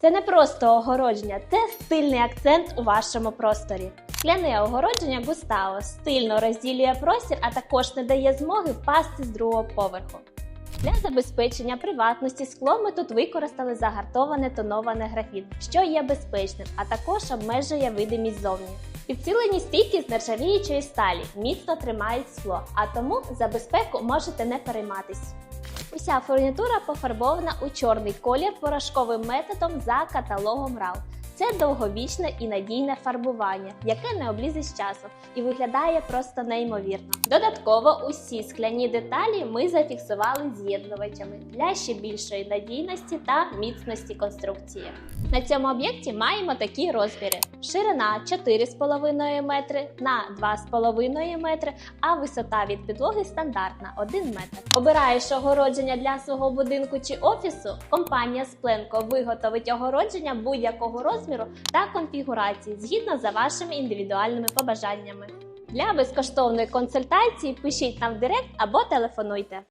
Це не просто огородження, це стильний акцент у вашому просторі. Скляне огородження Густаво стильно розділює простір, а також не дає змоги впасти з другого поверху. Для забезпечення приватності скло ми тут використали загартоване тоноване графіт, що є безпечним, а також обмежує видимість зовні. Підсилені стійки з нержавіючої сталі міцно тримають скло, а тому за безпеку можете не перейматись. Уся фурнітура пофарбована у чорний колір порошковим методом за каталогом RAW. Це довговічне і надійне фарбування, яке не облізе з часом і виглядає просто неймовірно. Додатково усі скляні деталі ми зафіксували з'єднувачами для ще більшої надійності та міцності конструкції. На цьому об'єкті маємо такі розміри: ширина 4,5 метри на 2,5 метри, а висота від підлоги стандартна 1 метр. Обираєш огородження для свого будинку чи офісу. Компанія Спленко виготовить огородження будь-якого розміру та конфігурації згідно за вашими індивідуальними побажаннями. Для безкоштовної консультації пишіть нам в директ або телефонуйте.